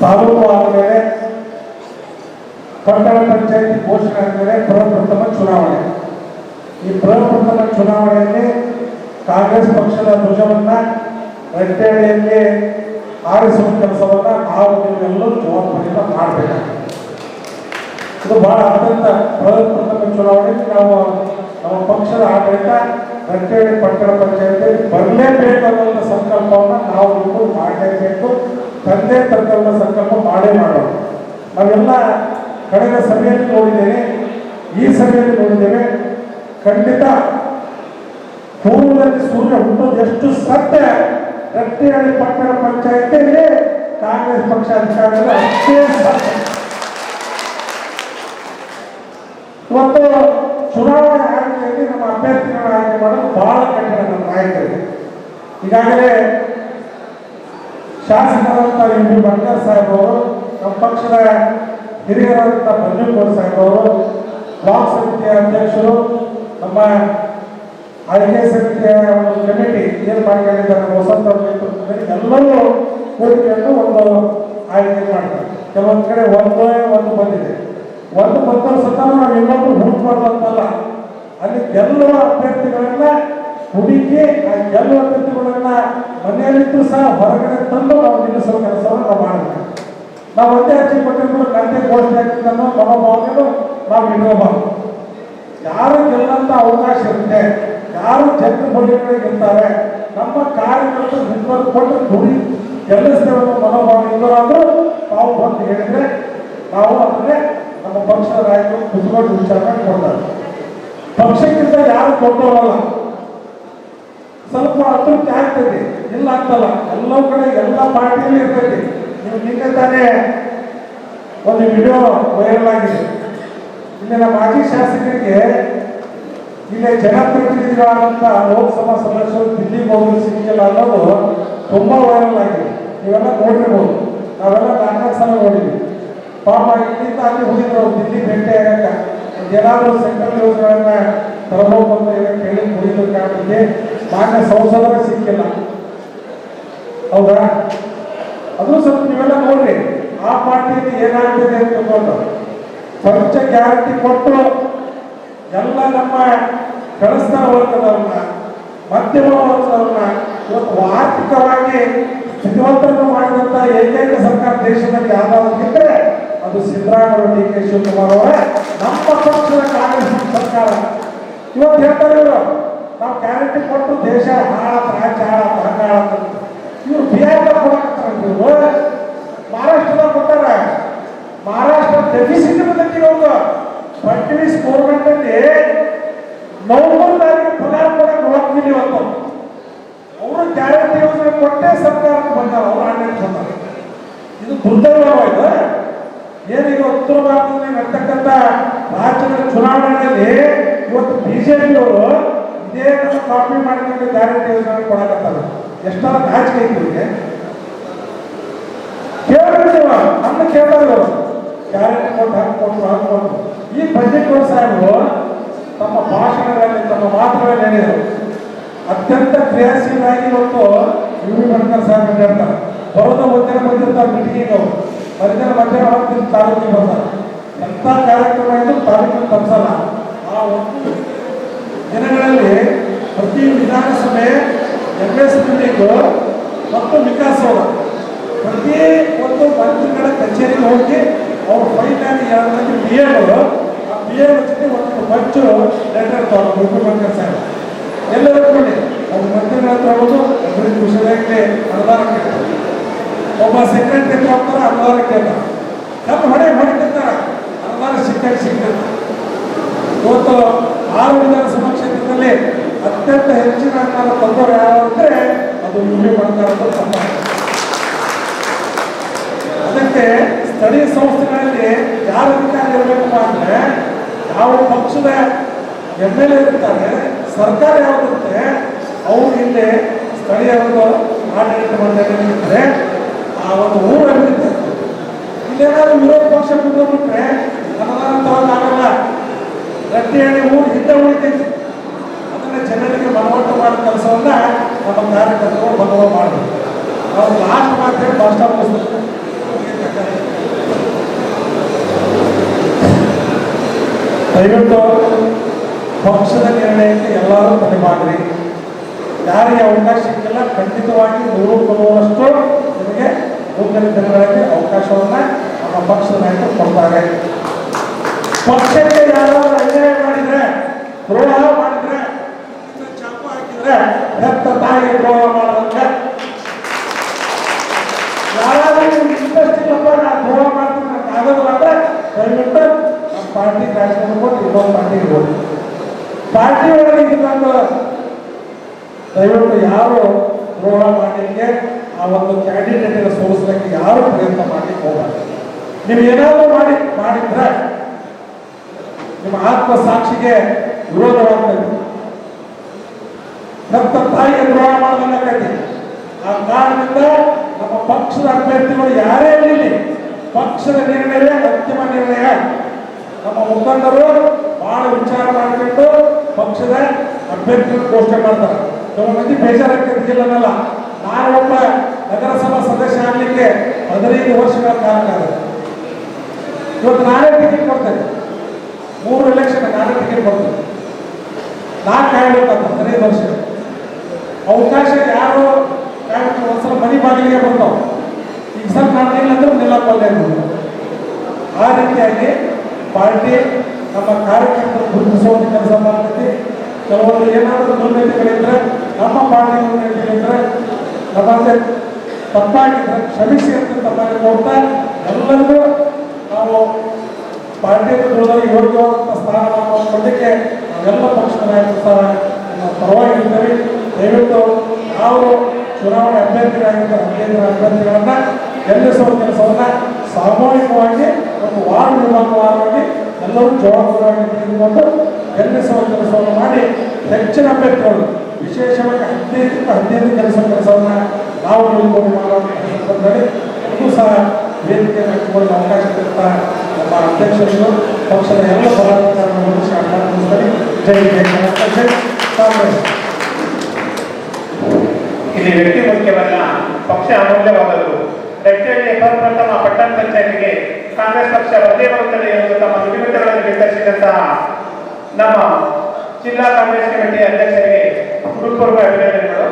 ತಾಲೂಕು ಆದಮೇಲೆ ಪಟ್ಟಣ ಪಂಚಾಯತಿ ಘೋಷಣೆ ಆದಮೇಲೆ ಪ್ರಪ್ರಥಮ ಚುನಾವಣೆ. ಈ ಪ್ರಪ್ರಥಮ ಚುನಾವಣೆಯಲ್ಲಿ ಕಾಂಗ್ರೆಸ್ ಪಕ್ಷದ ಧ್ವಜವನ್ನ ರಟ್ಟೆಯಲ್ಲಿ ಆರಿಸುವ ಕೆಲಸವನ್ನ ನಾವು ನೀವೆಲ್ಲರೂ ಜವಾಬ್ದಾರಿಯಿಂದ ಮಾಡಬೇಕಾಗಿದೆ ಇದು ಬಹಳ ಅತ್ಯಂತ ಪ್ರಪ್ರಥಮ ಚುನಾವಣೆ ನಾವು ನಮ್ಮ ಪಕ್ಷದ ಆಡಳಿತ ರಟ್ಟೆಹಳ್ಳಿ ಪಟ್ಟಣ ಪಂಚಾಯತಿ ಬರಲೇಬೇಕು ಅನ್ನೋ ಸಂಕಲ್ಪವನ್ನು ನೀವು ಮಾಡಲೇಬೇಕು. ತಂದೆ ತಕ್ಕಂಥ ಸಂಕಲ್ಪ ಮಾಡೇ ಮಾಡೋಣ ನಾವೆಲ್ಲ ಕಳೆದ ಸಭೆಯಲ್ಲಿ ನೋಡಿದ್ದೇನೆ. ಈ ಸಭೆಯಲ್ಲಿ ನೋಡಿದ್ದೇವೆ ಖಂಡಿತ ಪೂರ್ವದಲ್ಲಿ ಸೂರ್ಯ ಹುಟ್ಟೋದು ಎಷ್ಟು ಸತ್ಯ? ರಟ್ಟಿಹಳ್ಳಿ ಪಟ್ಟಣ ಪಂಚಾಯತಿಯಲ್ಲಿ ಕಾಂಗ್ರೆಸ್ ಪಕ್ಷ ಅಧಿಕಾರ ಅಷ್ಟೇ ಸತ್ಯ. ಇವತ್ತು ಚುನಾವಣೆ ಆಯ್ಕೆಯಲ್ಲಿ ನಮ್ಮ ಅಭ್ಯರ್ಥಿಗಳ ಆಯ್ಕೆ ಮಾಡಲು ಬಹಳ ಕಠಿಣ ನಮ್ಮ ನಾಯಕರಿಗೆ ಈಗಾಗಲೇ ಶಾಸಕರಾದಂಥ ಎಂ ಪಿ ಬಂಗಾರ್ ಸಾಹೇಬ್ ಅವರು ನಮ್ಮ ಪಕ್ಷದ ಹಿರಿಯರಾದಂಥ ಸಾಹೇಬ್ ಅವರು ಬ್ಲಾಕ್ ಸಮಿತಿಯ ಅಧ್ಯಕ್ಷರು, ನಮ್ಮ ಆಯ್ಕೆ ಸಮಿತಿಯ ಒಂದು ಕಮಿಟಿ ಏನು ಮಾಡಿಕೊಂಡಿದ್ದಾರೆ ವಸಂತ ನೇತೃತ್ವದಲ್ಲಿ ಎಲ್ಲರೂ ಕೂಡಿಕೊಂಡು ಒಂದು ಆಯ್ಕೆ ಮಾಡ್ತಾರೆ. ಕೆಲವೊಂದು ಕಡೆ ಒಂದೇ ಒಂದು ಬಂದಿದೆ. ಒಂದು ಬಂದ ಸತ ನಾವು ಇನ್ನೊಂದು ಹುಡುಕ್ ಮಾಡೋದಂತಲ್ಲ ಅಲ್ಲಿ ಗೆಲ್ಲುವ ಅಭ್ಯರ್ಥಿಗಳನ್ನ ಹುಡುಕಿ ಆ ಗೆಲ್ಲುವ ಅಭ್ಯರ್ಥಿಗಳನ್ನ ಮನೆಯಲ್ಲಿದ್ದು ಸಹ ಹೊರಗಡೆ ತಂದು ನಾವು ನಿಲ್ಲಿಸುವ ಕೆಲಸವನ್ನು ನಾವು ನಾವು ಒಂದೇ ಅರ್ಜಿ ಕೊಟ್ಟಿರ್ಬೋದು ಕಂತೆ ಘೋಷಣೆ ಆಗಿದ್ದನ್ನು ಮನೋಭಾವನೆಯನ್ನು ನಾವು ಇಟ್ಕೋಬಾರ್ದು ಯಾರು ಗೆಲ್ಲಂತ ಅವಕಾಶ ಇರುತ್ತೆ, ಯಾರು ಜನರ ಇರ್ತಾರೆ ನಮ್ಮ ಕಾರ್ಯಕರ್ತರು ನಿಮ್ಮನ್ನು ಕೊಟ್ಟು ದುಡಿ ಗೆಲ್ಲಿಸ್ತೇವೆ ಅನ್ನೋ ಮನೋಭಾವ ಇಲ್ಲರಾದ್ರೂ ತಾವು ಬಂದು ಹೇಳಿದ್ರೆ, ನಾವು ಅಂದ್ರೆ ನಮ್ಮ ಪಕ್ಷದ ನಾಯಕರು ಕುತ್ಕೊಂಡು ವಿಚಾರ ಕೊಡ್ತಾರೆ ಪಕ್ಷಕ್ಕಿಂತ ಯಾರು ಕೊಟ್ಟವರಲ್ಲ ಸ್ವಲ್ಪ ಅತೃಪ್ತಿ ಆಗ್ತದೆ, ಇಲ್ಲ ಆಗ್ತಲ್ಲ ಎಲ್ಲೋ ಕಡೆ ಎಲ್ಲ ಪಾರ್ಟಿಯಲ್ಲಿ ಇರ್ತೈತಿ. ನಿನ್ನೆ ತಾನೇ ಒಂದು ವಿಡಿಯೋ ವೈರಲ್ ಆಗಿದೆ. ಇಲ್ಲಿನ ಮಾಜಿ ಶಾಸಕರಿಗೆ ಇಲ್ಲಿ ಜನಪ್ರತಿನಿಧಿಗಳಾದಂಥ ಲೋಕಸಭಾ ಸದಸ್ಯರು ದಿಲ್ಲಿಗೆ ಹೋಗಲು ಸಿಕ್ಕಿಲ್ಲ ಅನ್ನೋದು ತುಂಬಾ ವೈರಲ್ ಆಗಿದೆ. ನೀವೆಲ್ಲ ನೋಡಿರ್ಬೋದು. ನಾವೆಲ್ಲ ನಾಲ್ಕು ಸಲ ನೋಡಿದ್ವಿ. ಪಾಪ ಇಲ್ಲಿಂದ ಅಲ್ಲಿ ಹೋಗಿದ್ರು ದಿಲ್ಲಿ ಭೇಟಿ ಆಗಕ್ಕ ಏನಾದರೂ ಸೆಂಟ್ರಲ್ ಯೋಜನೆಗಳನ್ನ ತರಬೇಕು ಅಂತ ಹೇಳಿ ಮುಗಿದ ಕಾರಣಕ್ಕೆ ಮಾನ್ಯ ಸಂಸದರೇ ಸಿಕ್ಕಿಲ್ಲ. ಹೌದಾ? ಅದು ಸ್ವಲ್ಪ ನೀವೆಲ್ಲ ನೋಡ್ರಿ. ಆ ಪಾರ್ಟಿಯಲ್ಲಿ ಏನಾಗ್ತಿದೆ ಅಂತ ಗೊತ್ತು ಪಂಚ ಗ್ಯಾರಂಟಿ ಕೊಟ್ಟು ಎಲ್ಲ ನಮ್ಮ ಕಳಿಸ್ತಾ ವರ್ಗದವ್ರನ್ನ, ಮಧ್ಯಮ ವರ್ಗದವ್ರನ್ನ ಇವತ್ತು ಆರ್ಥಿಕವಾಗಿ ಸ್ಥಿತಿವಂತರನ್ನು ಮಾಡಿದಂತ ಏಕೈಕ ಸರ್ಕಾರ ದೇಶದಲ್ಲಿ ಯಾವ್ದಾದ್ರೆ ಅದು ಸಿದ್ದರಾಮಯ್ಯ ಡಿ ಕೆ ಶಿವಕುಮಾರ್ ಅವರೇ. ನಮ್ಮ ಪಕ್ಷದ ಕಾಂಗ್ರೆಸ್ ಸರ್ಕಾರ. ಇವತ್ತು ಹೇಳ್ತಾರೆ ಇವರು. ಕೊಟ್ಟೆ ಸರ್ಕಾರಕ್ಕೆ ಬಂದಾರ ಅವ್ರು ಆಡಳಿತ ಬಂದಾರ ಇದು ದುರ್ದೈವ ಇದು ಏನೀಗ ಉತ್ತರ ಭಾರತದಲ್ಲಿ ನಡ್ತಕ್ಕಂಥ ರಾಜ್ಯದ ಚುನಾವಣೆಯಲ್ಲಿ ಇವತ್ತು ಬಿಜೆಪಿಯವರು ಇದೇ ಕಾಪಿ ಮಾಡಿಕೊಂಡು ಗ್ಯಾರಂಟಿ ಯೋಜನೆ ಕೊಡಕತ್ತಾರ. ಎಷ್ಟರ ನಾಚಿಕೆ ಐತಿ ಕೇಳಿದ್ರು ನನ್ನ ಕೇಳೋರು ಗ್ಯಾರಂಟಿ ಕೊಟ್ಟು ಹಾಕೊಟ್ರು ಹಾಕೊಟ್ರು ಈ ಬಜೆಟ್ ಸಾಹೇಬರು, ತಮ್ಮ ಭಾಷಣಗಳಲ್ಲಿ ತಮ್ಮ ಮಾತುಗಳಲ್ಲಿ ಹೇಳಿದರು ಅತ್ಯಂತ ಕ್ರಿಯಾಶೀಲಾಗಿ ಇವತ್ತು ವಿ ಬಣಕರ್ ಅಂತ ಹೇಳ್ತಾರೆ. ಬರೋದ ಮಧ್ಯಾಹ್ನ ಬಂದಿರ್ತಾರೆ ಮೀಟಿಂಗಿಗೆ ಅವರು. ಮಧ್ಯಾಹ್ನ ಮಧ್ಯಾಹ್ನ ಹೊತ್ತಿನ ತಾಲೂಕಿಗೆ ಬರ್ತಾರೆ. ಎಂಥ ಕಾರ್ಯಕ್ರಮ ಇದ್ದು ತಾಲೂಕಿನ ತಪ್ಪಿಸಲ್ಲ ಆ ಒಂದು ದಿನಗಳಲ್ಲಿ ಪ್ರತಿ ವಿಧಾನಸಭೆ ಎಂ ಎಸ್ ಮೀಟಿಂಗು ಮತ್ತು ವಿಕಾಸ್ ಪ್ರತಿ ಒಂದು ಮಂತ್ರಿಗಳ ಕಚೇರಿಗೆ ಹೋಗಿ ಅವ್ರ ಫೈನಲ್ಲಿ ಎರಡು ಮಂದಿ ಬಿ ಎಗಳು ಆ ಬಿ ಎ ಜೊತೆ ಒಂದು ಮಂಚು ಲೆಟರ್ ತಗೊಂಡು ಎಲ್ಲರೂ ನೋಡಿ ಒಬ್ಬ ಮಂತ್ರಿಗಳ ಹತ್ರ ಅಭಿವೃದ್ಧಿ ವಿಷಯಕ್ಕೆ ಅನುದಾನ ಒಬ್ಬ ಸೆಕ್ರೆಟರಿ ಹತ್ರ ಹೋಗ್ತಾರೆ ಕೇಳ್ತಾರೆ ತಮ್ಮ ಹೊಡೆ ಹೊಡಿತಿರ್ತಾರೆ ಅನುದಾನ ಸಿಕ್ಕ ಸಿಗ್ತಿರ್ತಾರೆ ಇವತ್ತು ಆರು ವಿಧಾನಸಭಾ ಕ್ಷೇತ್ರದಲ್ಲಿ ಅತ್ಯಂತ ಹೆಚ್ಚಿನ ಅನುದಾನ ತಂದವರು ಯಾರು ಅಂದ್ರೆ ಅದು ವಿ ಮಾಡ್ತಾರೆ ಅದಕ್ಕೆ ಸ್ಥಳೀಯ ಸಂಸ್ಥೆಗಳಲ್ಲಿ ಯಾರು ಅಧಿಕಾರ ಇರಬೇಕಪ್ಪ ಅಂದ್ರೆ ಯಾವ ಪಕ್ಷದ ಎಂ ಎಲ್ ಎ ಇರ್ತಾರೆ, ಸರ್ಕಾರ ಯಾವುದಿರುತ್ತೆ ಅವ್ರ ಹಿಂದೆ ಸ್ಥಳೀಯ ಒಂದು ಆಡಳಿತ ಮಾಡ್ತಾ ಆ ಒಂದು ಊರಲ್ಲಿ ಇಲ್ಲೇನಾದ್ರು ವಿರೋಧ ಪಕ್ಷ ಕುತ್ಕೊಂಡ್ಬಿಟ್ರೆ ಆಗಲ್ಲ. ತಗೋಕ್ಕಾಗಲ್ಲ ಗಟ್ಟಿಯಲ್ಲಿ ಊರು ಹಿಂದೆ ಉಳಿತೈತಿ. ಅದನ್ನ ಜನರಿಗೆ ಮನವಟ್ಟು ಮಾಡೋ ಕೆಲಸವನ್ನ ನಮ್ಮ ಕಾರ್ಯಕರ್ತರು ಭಗವ ಮಾಡಬೇಕು. ಅವ್ರು ಲಾಸ್ಟ್ ಮಾತ್ರ ಭಾಷಣ ಮುಗಿಸ್ತಾರೆ ದಯವಿಟ್ಟು ಪಕ್ಷದ ನಿರ್ಣಯಕ್ಕೆ ಎಲ್ಲರೂ ಪ್ರತಿಭಾಗ್ರಿ. ಯಾರಿಗೆ ಅವಕಾಶ ಸಿಕ್ಕಿಲ್ಲ, ಖಂಡಿತವಾಗಿ ನೂರು ಕೊಡುವಷ್ಟು ನಿಮಗೆ ಮುಂದಿನ ದಿನಗಳಲ್ಲಿ ಅವಕಾಶವನ್ನ ನಮ್ಮ ಪಕ್ಷದ ನಾಯಕರು ಕೊಡ್ತಾರೆ. ಪಕ್ಷಕ್ಕೆ ಯಾರಾದ್ರೂ ಅನ್ಯಾಯ ಮಾಡಿದ್ರೆ, ದ್ರೋಹ ಮಾಡಿದ್ರೆ ಚಾಪ ಹಾಕಿದ್ರೆ ರಕ್ತ ತಾಯಿ ದ್ರೋಹ ಮಾಡದಂತೆ ಯಾರಾದ್ರೂ ಇಂಟ್ರೆಸ್ಟ್ ಇಲ್ಲಪ್ಪ, ನಾ ದ್ರೋಹ ಮಾಡ್ತೀನಿ ನನಗೆ ಆಗೋದಿಲ್ಲ ಅಂದ್ರೆ ದಯವಿಟ್ಟು ನಮ್ಮ ಪಾರ್ಟಿ ರಾಜಕಾರಣ ಕೊಟ್ಟು ಇನ್ನೊಂದು ಪಾರ್ಟಿ ಇರ್ಬೋದು. ಪಾರ್ಟಿ ಒಳಗೆ ಇದೊಂದು ದಯವಿಟ್ಟು ಯಾರು ದ್ರೋಹ ಮಾಡಲಿಕ್ಕೆ ಆ ಒಂದು ಕ್ಯಾಂಡಿಡೇಟಿನ ಸೋಲಿಸಲಿಕ್ಕೆ ಯಾರು ಪ್ರಯತ್ನ ಮಾಡಲಿಕ್ಕೆ ಹೋಗಲ್ಲ. ನೀವು ಏನಾದರೂ ಮಾಡಿ, ಮಾಡಿದ್ರೆ ನಿಮ್ಮ ಆತ್ಮ ಸಾಕ್ಷಿಗೆ ವಿರೋಧವಾಗಬೇಕು ನಮ್ಮ ತಾಯಿಗೆ ದ್ರೋಹ ಮಾಡಲಾಗತ್ತೆ ಆ ಕಾರಣದಿಂದ ನಮ್ಮ ಪಕ್ಷದ ಅಭ್ಯರ್ಥಿಗಳು ಯಾರೇ ಇರಲಿ, ಪಕ್ಷದ ನಿರ್ಣಯವೇ ಅಂತಿಮ ನಿರ್ಣಯ, ನಮ್ಮ ಮುಖಂಡರು ಬಹಳ ವಿಚಾರ ಮಾಡಿಕೊಂಡು ಪಕ್ಷದ ಅಭ್ಯರ್ಥಿಗಳು ಘೋಷಣೆ ಮಾಡ್ತಾರೆ. ಕೆಲವು ಮಂದಿ ಬೇಜಾರಾಗ್ತಿದ್ದಿಲ್ಲ ನಾನು ಒಬ್ಬ ನಗರಸಭಾ ಸದಸ್ಯ ಆಗಲಿಕ್ಕೆ ಹದಿನೈದು ವರ್ಷಗಳ ಕಾರಣ ಇವತ್ತು ನಾನೇ ಟಿಕೆಟ್ ಕೊಡ್ತೇನೆ. ಮೂರು ಎಲೆಕ್ಷನ್ ನಾನೇ ಟಿಕೆಟ್ ಕೊಡ್ತೇನೆ. ನಾನು ಕಾಯ್ಬೇಕಂತ ಹದಿನೈದು ವರ್ಷ. ಅವಕಾಶ ಯಾರು ಒಂದ್ಸಲ ಮನೆ ಬಾಗಿಲಿಗೆ ಬರ್ತಾವ ಈಗ ನಾನು ಇಲ್ಲ ಅಂದ್ರೆ ನಿಲ್ಲಕ್ಕೊಲ್ಲೇ ಆ ರೀತಿಯಾಗಿ ಪಾರ್ಟಿ ನಮ್ಮ ಕಾರ್ಯಕರ್ತರು ಗುರುತಿಸುವಂತ ಕೆಲಸ ಮಾಡ್ತೈತಿ. ಕೆಲವೊಂದು ಏನಾದರೂ ದುರ್ನೀತಿಗಳಿದ್ರೆ ನಮ್ಮ ಪಾರ್ಟಿ ದುರ್ನೀತಿಗಳಿದ್ರೆ ನಮಗೆ ತಪ್ಪಾಗಿದ್ರೆ ಕ್ಷಮಿಸಿ ಅಂತ ತಪ್ಪಾಗಿ ನೋಡ್ತಾ ಎಲ್ಲರಿಗೂ ನಾವು ಪಾರ್ಟಿ ದುರ್ಗದಲ್ಲಿ ಯೋಗ್ಯವಾದಂಥ ಸ್ಥಾನಮಾನ ಕೊಡಲಿಕ್ಕೆ ನಾವೆಲ್ಲ ಪಕ್ಷದ ನಾಯಕರು ಸಹ ನಮ್ಮ ದಯವಿಟ್ಟು ನಾವು ಚುನಾವಣೆ ಅಭ್ಯರ್ಥಿಗಳಾಗಿದ್ದ ಅಭ್ಯರ್ಥಿಗಳ ಅಭ್ಯರ್ಥಿಗಳನ್ನ ಗೆಲ್ಲಿಸುವ ಕೆಲಸವನ್ನ ಸಾಮೂಹಿಕವಾಗಿ ಒಂದು ವಾರ್ಡ್ ವಿಭಾಗವಾಗಿ ಎಲ್ಲರೂ ಜವಾಬ್ದಾರಿಯಾಗಿ ತೆಗೆದುಕೊಂಡು ಗೆಲ್ಲಿಸುವ ಕೆಲಸವನ್ನು ಮಾಡಿ ಹೆಚ್ಚಿನ ಅಭ್ಯರ್ಥಿಗಳು ವಿಶೇಷವಾಗಿ ಹದಿನೈದರಿಂದ ಹದಿನೈದು ಕೆಲಸ ಕೆಲಸವನ್ನು ನಾವು ನಿಲ್ಕೊಂಡು ಮಾಡುವ ಸಂದರ್ಭದಲ್ಲಿ ಅದು ಸಹ ವೇದಿಕೆಯನ್ನು ಹಂಚಿಕೊಳ್ಳಲು ಅವಕಾಶ ಕೊಡ್ತಾ ನಮ್ಮ ಅಧ್ಯಕ್ಷರು ಪಕ್ಷದ ಎಲ್ಲ ಪದಾಧಿಕಾರಿಗಳನ್ನು ಅಭಿನಂದಿಸ್ತಾರೆ ಜೈ ಜೈ ಕಾಂಗ್ರೆಸ್. ಇಲ್ಲಿ ವ್ಯಕ್ತಿ ಮುಖ್ಯವಲ್ಲ ಪಕ್ಷ ಅಮೂಲ್ಯವಾದದ್ದು. ದಕ್ಷಿಣದಲ್ಲಿ ಪ್ರಥಮ ಪಟ್ಟಣ ಪಂಚಾಯತಿಗೆ ಕಾಂಗ್ರೆಸ್ ಪಕ್ಷ ಒಂದೇ ಬರುತ್ತದೆ ಎಂದು ತಮ್ಮ ನುಡಿಮುತ್ತಗಳನ್ನು ನಿರ್ಧರಿಸಿದಂತಹ ನಮ್ಮ ಜಿಲ್ಲಾ ಕಾಂಗ್ರೆಸ್ ಕಮಿಟಿ ಅಧ್ಯಕ್ಷರಿಗೆ ಹೃತ್ಪೂರ್ವಕ ಅಭಿನಂದನೆಗಳು